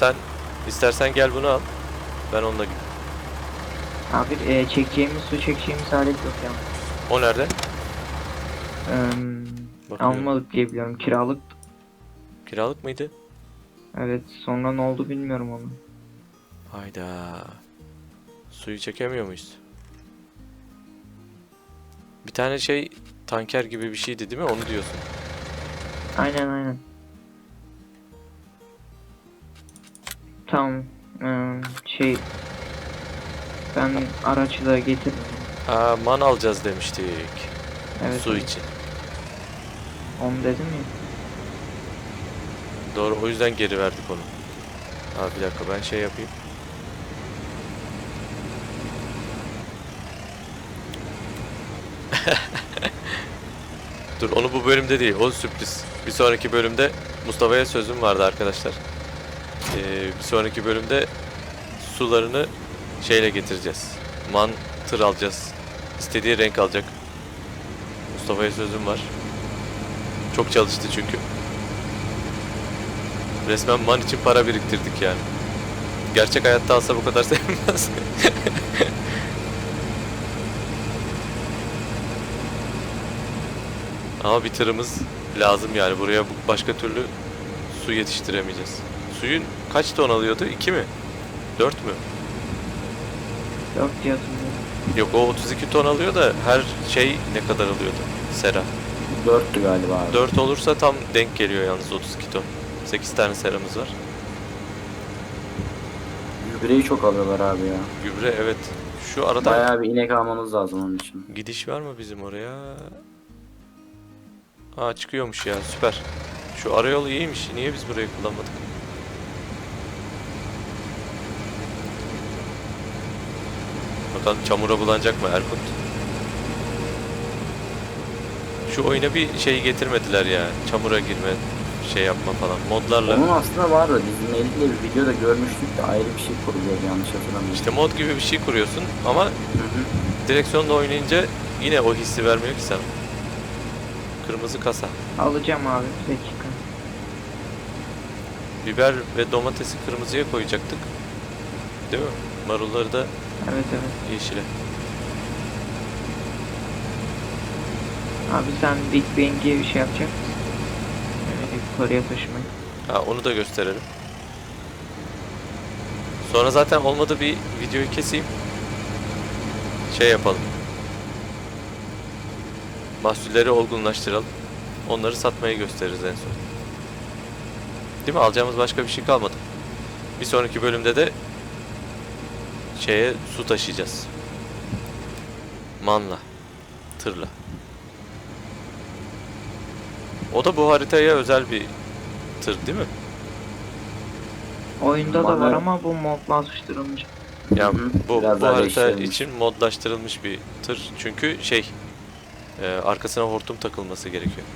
Sen istersen gel bunu al. Ben onunla gideyim. Abi e, çekeceğimiz su çekeceğimiz alet yok ya. O nerede? Bakıyorum. almadık diye biliyorum. Kiralık. Kiralık mıydı? Evet sonra ne oldu bilmiyorum onu. Hayda. Suyu çekemiyor muyuz? Bir tane şey tanker gibi bir şeydi değil mi? Onu diyorsun. Aynen aynen. Tamam. Eee, şey ben araçla getirdim. Aa, man alacağız demiştik. Evet. Su için. Onu dedim ya. Doğru o yüzden geri verdik onu. Aa, bir dakika ben şey yapayım. Dur onu bu bölümde değil o sürpriz. Bir sonraki bölümde Mustafa'ya sözüm vardı arkadaşlar. Ee, bir sonraki bölümde sularını şeyle getireceğiz. Mantır alacağız. İstediği renk alacak. Mustafa'ya sözüm var. Çok çalıştı çünkü. Resmen man için para biriktirdik yani. Gerçek hayatta alsa bu kadar sevmez. Ama bir tırımız lazım yani. Buraya bu- başka türlü su yetiştiremeyeceğiz. Suyun kaç ton alıyordu? 2 mi? 4 mü? Yok hatırlıyorum. Yok o 32 ton alıyor da her şey ne kadar alıyordu? Sera. 4'tü galiba abi. 4 olursa tam denk geliyor yalnız 32 ton. 8 tane seramız var. Gübreyi çok alıyorlar abi ya. Gübre evet. Şu arada Bayağı bir inek almamız lazım onun için. Gidiş var mı bizim oraya? Aa çıkıyormuş ya süper. Şu arayol iyiymiş. Niye biz burayı kullanmadık? Bakalım çamura bulanacak mı Erkut? Şu oyuna bir şey getirmediler ya. Çamura girme, şey yapma falan. Modlarla. Onun aslında vardı. Bizim Melih'le bir videoda görmüştük de ayrı bir şey kuruluyordu yanlış hatırlamıyorum. İşte mod gibi bir şey kuruyorsun ama Hı hı. direksiyonla oynayınca yine o hissi vermiyor ki sana. Kırmızı kasa. Alacağım abi bir dakika. Biber ve domatesi kırmızıya koyacaktık. Değil mi? Marulları da Evet evet. yeşile. Abi sen Big Bang'e bir şey yapacak mısın? Yani yukarıya taşımayı. Ha onu da gösterelim. Sonra zaten olmadı bir videoyu keseyim. Şey yapalım. Mahsulleri olgunlaştıralım. Onları satmayı gösteririz en son. Değil mi? Alacağımız başka bir şey kalmadı. Bir sonraki bölümde de şeye su taşıyacağız. Manla. Tırla. O da bu haritaya özel bir tır değil mi? Oyunda da var ama bu modlaştırılmış. Ya hı. bu, Biraz bu daha harita değiştirilmiş. için modlaştırılmış bir tır. Çünkü şey e, arkasına hortum takılması gerekiyor.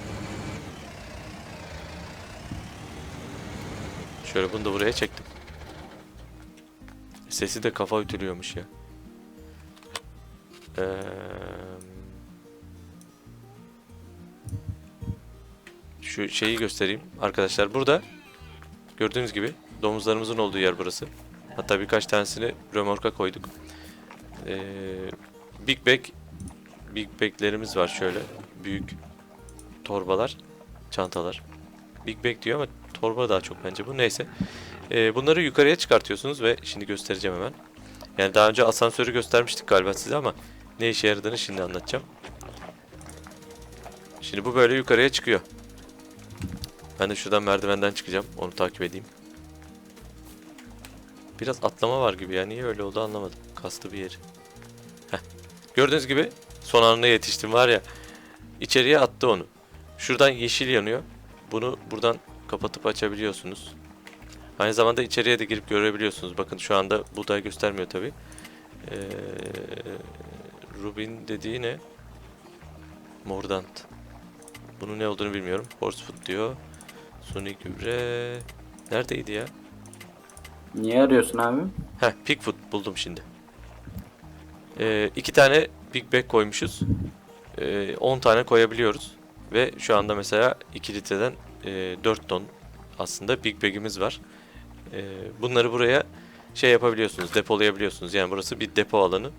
Şöyle bunu da buraya çektim. Sesi de kafa ütülüyormuş ya. Eee, şu şeyi göstereyim arkadaşlar. Burada gördüğünüz gibi domuzlarımızın olduğu yer burası. Hatta birkaç tanesini römorka koyduk. Ee, Big Bag Big Bag'lerimiz var şöyle. Büyük torbalar, çantalar. Big Bag diyor ama torba daha çok bence bu. Neyse. Ee, bunları yukarıya çıkartıyorsunuz ve şimdi göstereceğim hemen. Yani daha önce asansörü göstermiştik galiba size ama ne işe yaradığını şimdi anlatacağım. Şimdi bu böyle yukarıya çıkıyor. Ben de şuradan merdivenden çıkacağım. Onu takip edeyim. Biraz atlama var gibi ya. Niye öyle oldu anlamadım. Kastı bir yeri. Heh. Gördüğünüz gibi son anına yetiştim var ya. İçeriye attı onu. Şuradan yeşil yanıyor. Bunu buradan kapatıp açabiliyorsunuz. Aynı zamanda içeriye de girip görebiliyorsunuz. Bakın şu anda buğday göstermiyor tabi. Ee, Rubin dediği ne? Mordant. Bunun ne olduğunu bilmiyorum. Horsefoot diyor. Suni gübre. Neredeydi ya? Niye arıyorsun abi? Heh, Pigfoot buldum şimdi. Ee, iki tane Big Bag koymuşuz. Ee, 10 tane koyabiliyoruz. Ve şu anda mesela 2 litreden e, 4 ton aslında Big Bag'imiz var. Ee, bunları buraya şey yapabiliyorsunuz, depolayabiliyorsunuz. Yani burası bir depo alanı.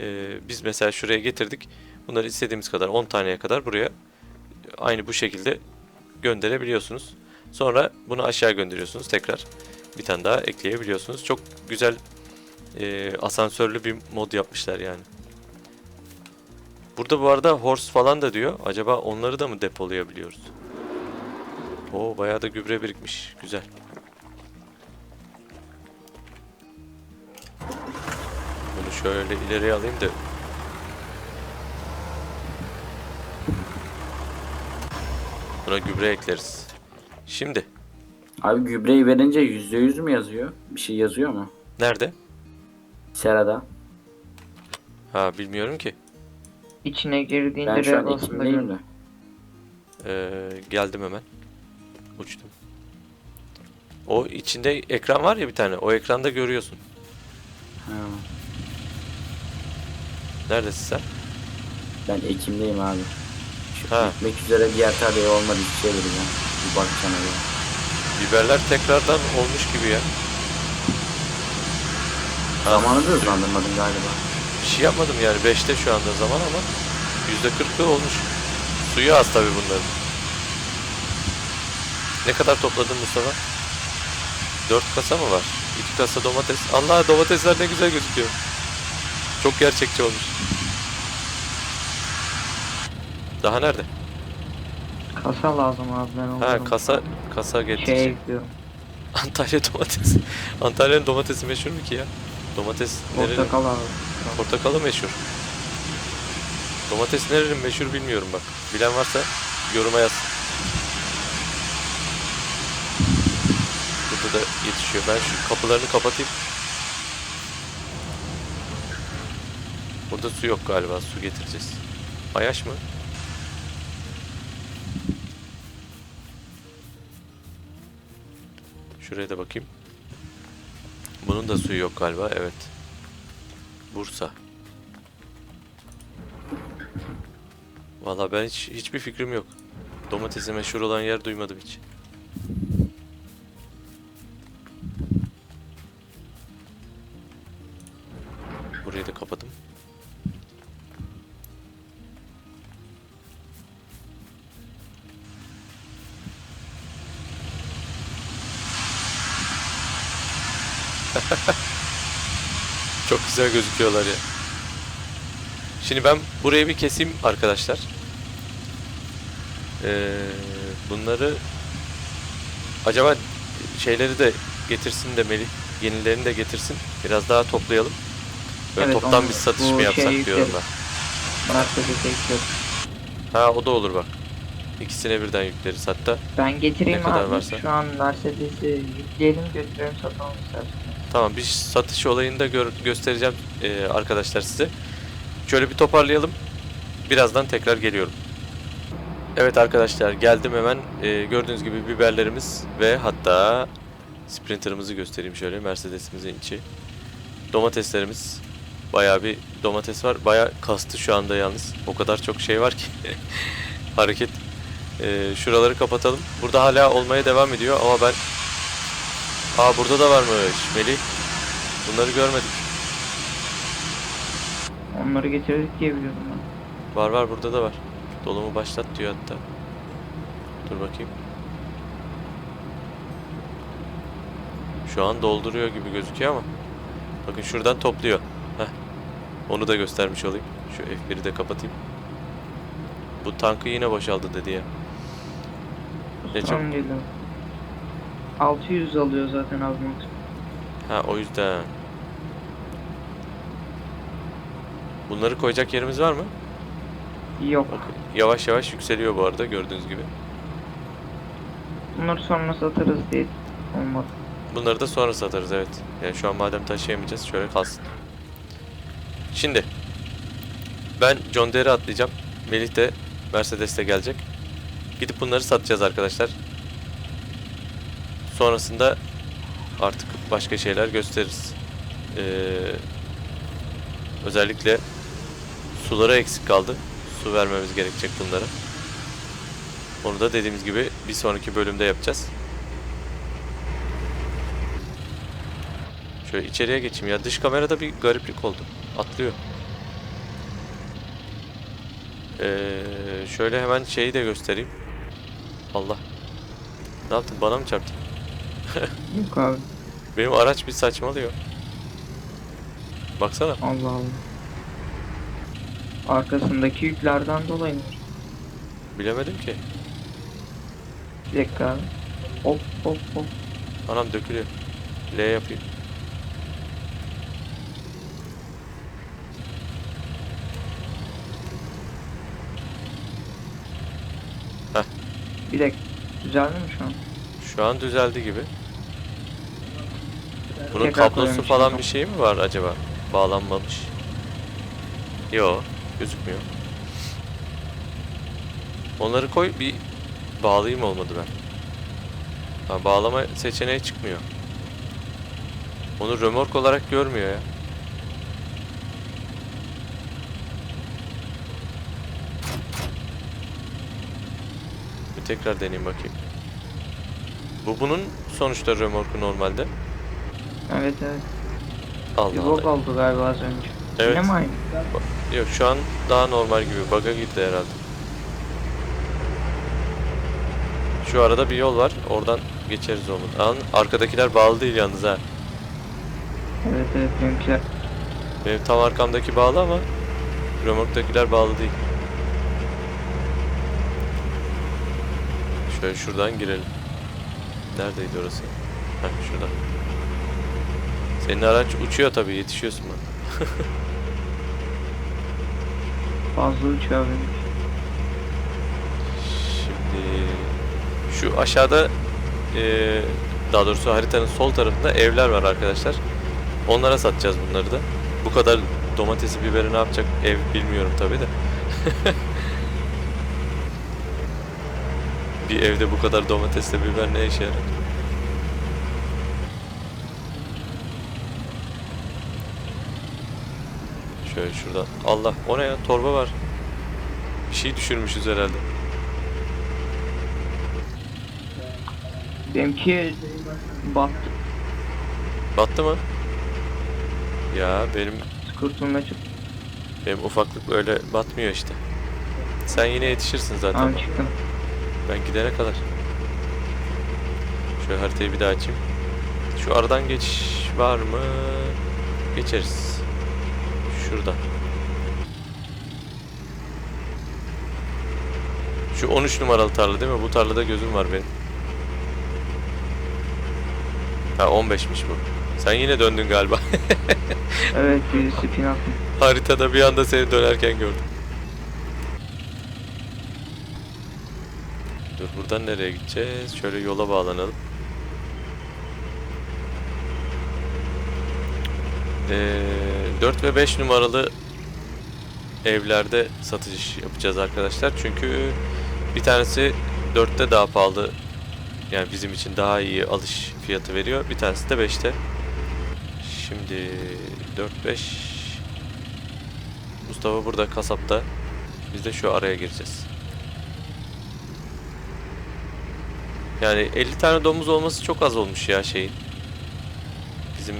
Ee, biz mesela şuraya getirdik. Bunları istediğimiz kadar 10 taneye kadar buraya aynı bu şekilde gönderebiliyorsunuz. Sonra bunu aşağı gönderiyorsunuz tekrar. Bir tane daha ekleyebiliyorsunuz. Çok güzel e, asansörlü bir mod yapmışlar yani. Burada bu arada horse falan da diyor. Acaba onları da mı depolayabiliyoruz? Oo bayağı da gübre birikmiş. Güzel. Şöyle ileriye alayım da. Buna gübre ekleriz. Şimdi Abi gübreyi verince %100 mü yazıyor? Bir şey yazıyor mu? nerede? Serada. Ha bilmiyorum ki. İçine girdiğinde Ben şu an R basında ekimdeyim görünüyor. de. Ee, geldim hemen. Uçtum. O içinde ekran var ya bir tane. O ekranda görüyorsun. Ha. Neredesin sen? Ben Ekim'deyim abi. Şu Ha. gitmek üzere diğer tarihe olmadı bir şey vereceğim. Bir bakacağım öyle. Biberler tekrardan olmuş gibi ya. Ha, Zamanı da hızlandırmadım galiba. bir şey yapmadım yani 5'te şu anda zaman ama %40'ı olmuş. Suyu az tabi bunların. Ne kadar topladın Mustafa? 4 kasa mı var? 2 kasa domates. Allah domatesler ne güzel gözüküyor. Çok gerçekçi olmuş. Daha nerede? Kasa lazım abi ben onu. Ha kasa kasa getir. Şey ekliyorum. Antalya domatesi. Antalya'nın domatesi meşhur mu ki ya? Domates nerenin? Portakal abi. Portakalı meşhur. Domates nerenin meşhur bilmiyorum bak. Bilen varsa yoruma yazsın. Burada da yetişiyor. Ben şu kapılarını kapatayım. Burada su yok galiba. Su getireceğiz. Ayaş mı? Şuraya da bakayım. Bunun da suyu yok galiba. Evet. Bursa. Valla ben hiç hiçbir fikrim yok. Domatesi meşhur olan yer duymadım hiç. Burayı da kapadım. Çok güzel gözüküyorlar ya. Şimdi ben burayı bir keseyim arkadaşlar. Ee, bunları acaba şeyleri de getirsin de Melih. Yenilerini de getirsin. Biraz daha toplayalım. Böyle Evet, toptan onu- bir satış bu mı yapsak şeye diyorum yükleriz. ben. Ekliyorum. Ha o da olur bak. İkisine birden yükleriz hatta. Ben getireyim Ne kadar abi. varsa. Şu an Mercedes'i yükleyelim götürelim satalım istersen. Tamam bir satış olayını da gör- göstereceğim ee, arkadaşlar size. Şöyle bir toparlayalım. Birazdan tekrar geliyorum. Evet arkadaşlar geldim hemen. Ee, gördüğünüz gibi biberlerimiz ve hatta Sprinter'ımızı göstereyim şöyle Mercedes'imizin içi. Domateslerimiz. Bayağı bir domates var. Bayağı kastı şu anda yalnız. O kadar çok şey var ki. Hareket. Ee, şuraları kapatalım. Burada hala olmaya devam ediyor ama ben Aa burada da varmış Melih. Bunları görmedik. Onları getirdik diye biliyordum ben. Var var burada da var. Dolumu başlat diyor hatta. Dur bakayım. Şu an dolduruyor gibi gözüküyor ama. Bakın şuradan topluyor. Heh. Onu da göstermiş olayım. Şu F1'i de kapatayım. Bu tankı yine boşaldı dedi ya. Ne çok? Son geliyor. 600 alıyor zaten max. Ha o yüzden. Bunları koyacak yerimiz var mı? Yok. Bak yavaş yavaş yükseliyor bu arada gördüğünüz gibi. Bunları sonra satarız diye olmadı. Bunları da sonra satarız evet. Yani şu an madem taşıyamayacağız şöyle kalsın. Şimdi ben John Deere atlayacağım. Melih de Mercedes de gelecek. Gidip bunları satacağız arkadaşlar. Sonrasında artık başka şeyler gösteririz. Ee, özellikle sulara eksik kaldı. Su vermemiz gerekecek bunlara. Onu da dediğimiz gibi bir sonraki bölümde yapacağız. Şöyle içeriye geçeyim ya. Dış kamerada bir gariplik oldu. Atlıyor. Ee, şöyle hemen şeyi de göstereyim. Allah. Ne yaptın? Bana mı çarptın? Yok abi. Benim araç bir saçmalıyor. Baksana. Allah Allah. Arkasındaki yüklerden dolayı mı? Bilemedim ki. Bir dakika abi. Hop hop hop. Anam dökülüyor. L yapayım. Bir dakika. Düzeldi mi şu an? Şu an düzeldi gibi. Bunun Tekrar kablosu falan şimdi. bir şey mi var acaba? Bağlanmamış. Yo, gözükmüyor. Onları koy bir bağlayayım olmadı ben. Ha, bağlama seçeneği çıkmıyor. Onu römork olarak görmüyor ya. Bir tekrar deneyeyim bakayım. Bu bunun sonuçta römorku normalde. Evet evet. Bir Allah bok Allah. oldu galiba az önce. Evet. Yine mi aynı? Yok şu an daha normal gibi. Bug'a gitti herhalde. Şu arada bir yol var. Oradan geçeriz onu. An arkadakiler bağlı değil yalnız ha. Evet evet benimkiler. Benim tam arkamdaki bağlı ama römorktakiler bağlı değil. Şöyle şuradan girelim. Neredeydi orası? Heh şurada. Senin araç uçuyor tabii yetişiyorsun bana. Fazla uçuyor benimki. Şimdi şu aşağıda eee, daha doğrusu haritanın sol tarafında evler var arkadaşlar. Onlara satacağız bunları da. Bu kadar domatesi biberi ne yapacak ev bilmiyorum tabi de. Bir evde bu kadar domatesle biber ne işe yarar? Şöyle şuradan. Allah o ne ya torba var. Bir şey düşürmüşüz herhalde. Benimki battı. Battı mı? Ya benim Kurtulma çok. benim ufaklık öyle batmıyor işte. Sen yine yetişirsin zaten. Tamam çıktım. Ben gidene kadar. Şöyle haritayı bir daha açayım. Şu aradan geçiş var mı? Geçeriz. Şurada. Şu 13 numaralı tarla değil mi? Bu tarlada gözüm var benim. Ha 15'miş bu. Sen yine döndün galiba. Evet birisi pin attı. Haritada bir anda seni dönerken gördüm. Dur buradan nereye gideceğiz? Şöyle yola bağlanalım. Ee, 4 ve 5 numaralı evlerde satış yapacağız arkadaşlar. Çünkü bir tanesi 4'te daha pahalı. Yani bizim için daha iyi alış fiyatı veriyor. Bir tanesi de 5'te. Şimdi 4-5 Mustafa burada kasapta. Biz de şu araya gireceğiz. Yani 50 tane domuz olması çok az olmuş ya şeyin. Bizim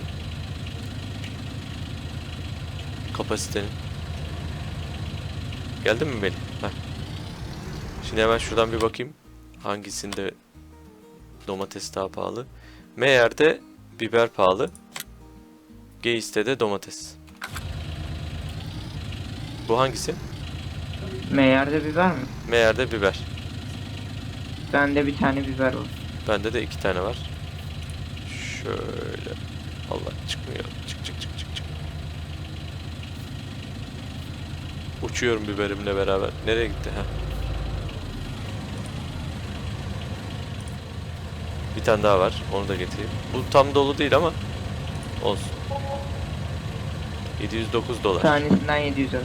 kapasitenin. Geldin mi Melih? Heh. Şimdi hemen şuradan bir bakayım. Hangisinde domates daha pahalı? Meyer'de biber pahalı. Geis'te de domates. Bu hangisi? Meğerde biber mi? Meyer'de biber. Bende bir tane biber var. Bende de iki tane var. Şöyle. Allah çıkmıyor. Çık çık çık çık çık. Uçuyorum biberimle beraber. Nereye gitti ha? Bir tane daha var. Onu da getireyim. Bu tam dolu değil ama olsun. 709 Bir dolar. tanesinden 700 lira.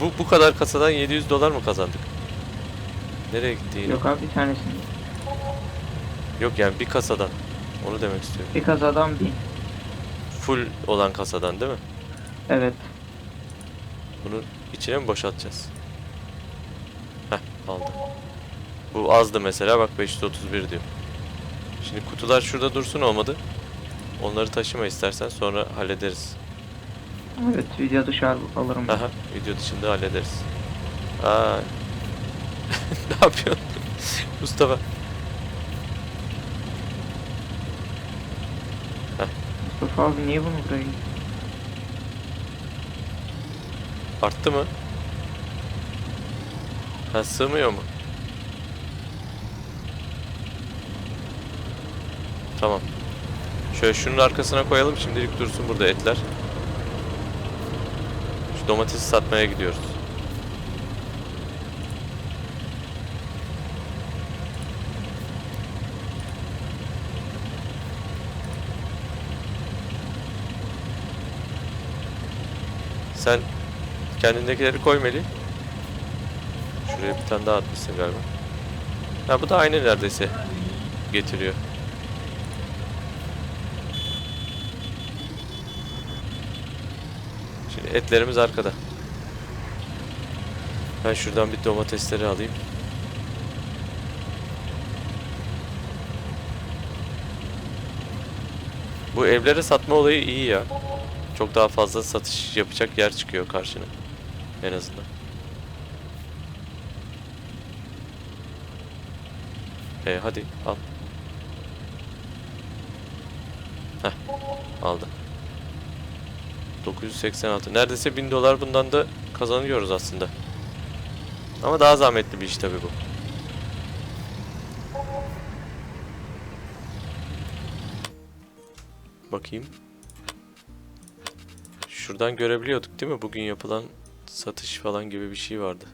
Bu bu kadar kasadan 700 dolar mı kazandık? Nereye gitti yine? Yok, Yok abi bir tanesinden. yani bir kasadan. Onu demek istiyorum. Bir kazadan bin. Full olan kasadan değil mi? Evet. Bunu içine mi boşaltacağız? Heh aldım. Bu azdı mesela bak 531 diyor. Şimdi kutular şurada dursun olmadı. Onları taşıma istersen sonra hallederiz. Evet video dışı al- alırım. Aha, video dışında hallederiz. Aa. ne yapıyorsun? Mustafa. Mustafa abi niye bunu buraya Arttı mı? Ha sığmıyor mu? Tamam. Şöyle şunun arkasına koyalım. Şimdilik dursun burada etler. Şu domatesi satmaya gidiyoruz. Sen kendindekileri koy Melih. Şuraya bir tane daha atmışsın galiba. Ha bu da aynı neredeyse getiriyor. Şimdi etlerimiz arkada. Ben şuradan bir domatesleri alayım. Bu evlere satma olayı iyi ya. Çok daha fazla satış yapacak yer çıkıyor karşına. En azından. E hadi al. Heh aldı. 986. Neredeyse 1000 dolar bundan da kazanıyoruz aslında. Ama daha zahmetli bir iş tabii bu. Bakayım. Şuradan görebiliyorduk değil mi? Bugün yapılan satış falan gibi bir şey vardı.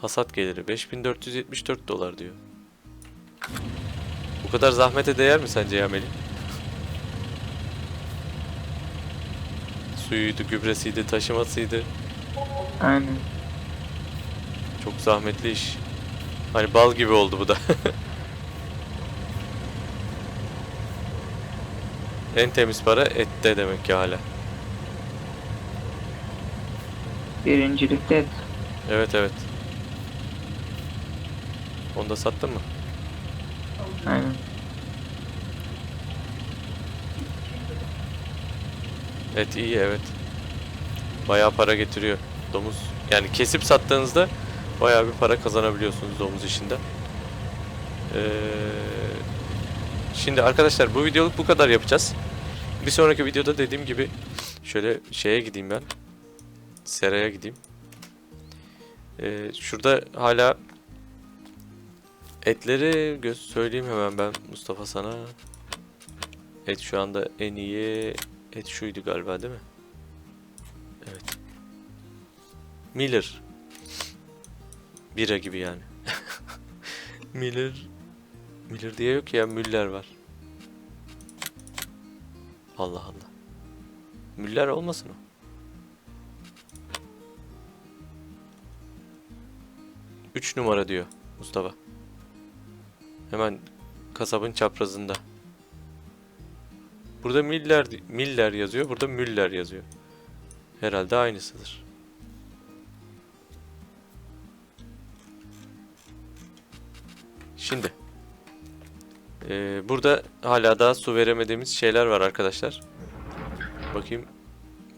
Hasat geliri 5474 dolar diyor. Bu kadar zahmete değer mi sence ya Melih? Suyuydu, gübresiydi, taşımasıydı. Aynen. Çok zahmetli iş. Hani bal gibi oldu bu da. en temiz para ette demek ki hala. Birincilikte et. Evet evet. Onu da sattın mı? Aynen. Et iyi evet. Bayağı para getiriyor domuz. Yani kesip sattığınızda bayağı bir para kazanabiliyorsunuz domuz işinden. Ee, şimdi arkadaşlar bu videoluk bu kadar yapacağız. Bir sonraki videoda dediğim gibi şöyle şeye gideyim ben. Seraya gideyim. Ee, şurada hala etleri göz söyleyeyim hemen ben Mustafa sana. Et şu anda en iyi et şuydu galiba değil mi? Evet. Miller. Bira gibi yani. Miller. Miller diye yok ya Müller var. Allah Allah. Müller olmasın o? Üç numara diyor Mustafa. Hemen kasabın çaprazında. Burada Miller, Miller yazıyor. Burada Müller yazıyor. Herhalde aynısıdır. Şimdi. Ee, burada hala daha su veremediğimiz şeyler var arkadaşlar. Bakayım.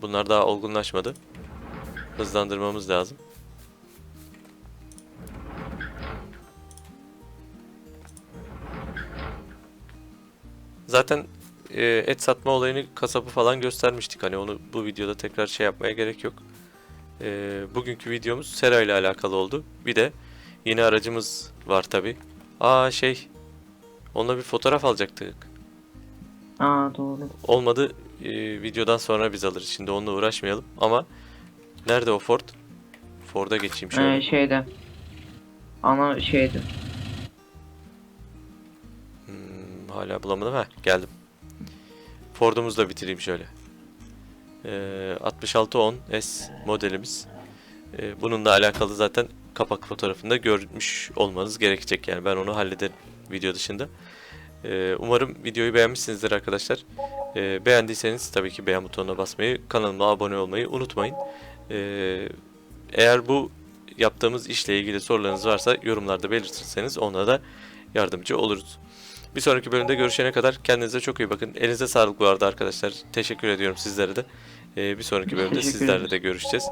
Bunlar daha olgunlaşmadı. Hızlandırmamız lazım. Zaten e, et satma olayını kasabı falan göstermiştik. Hani onu bu videoda tekrar şey yapmaya gerek yok. E, bugünkü videomuz Sera ile alakalı oldu. Bir de yeni aracımız var tabi. Aa şey onunla bir fotoğraf alacaktık. Aa doğru. Olmadı e, videodan sonra biz alırız. Şimdi onunla uğraşmayalım ama nerede o Ford? Ford'a geçeyim şöyle. Ee, şeyde. Ana şeyde. Hala bulamadım. ha geldim. Ford'umuzu da bitireyim şöyle. Ee, 6610 S modelimiz. Ee, bununla alakalı zaten kapak fotoğrafında görmüş olmanız gerekecek. Yani ben onu hallederim video dışında. Ee, umarım videoyu beğenmişsinizdir arkadaşlar. Ee, beğendiyseniz tabii ki beğen butonuna basmayı, kanalıma abone olmayı unutmayın. Ee, eğer bu yaptığımız işle ilgili sorularınız varsa yorumlarda belirtirseniz ona da yardımcı oluruz. Bir sonraki bölümde görüşene kadar kendinize çok iyi bakın. Elinize sağlık bu arada arkadaşlar. Teşekkür ediyorum sizlere de. Ee, bir sonraki bölümde sizlerle de görüşeceğiz.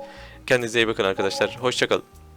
Kendinize iyi bakın arkadaşlar. Hoşçakalın.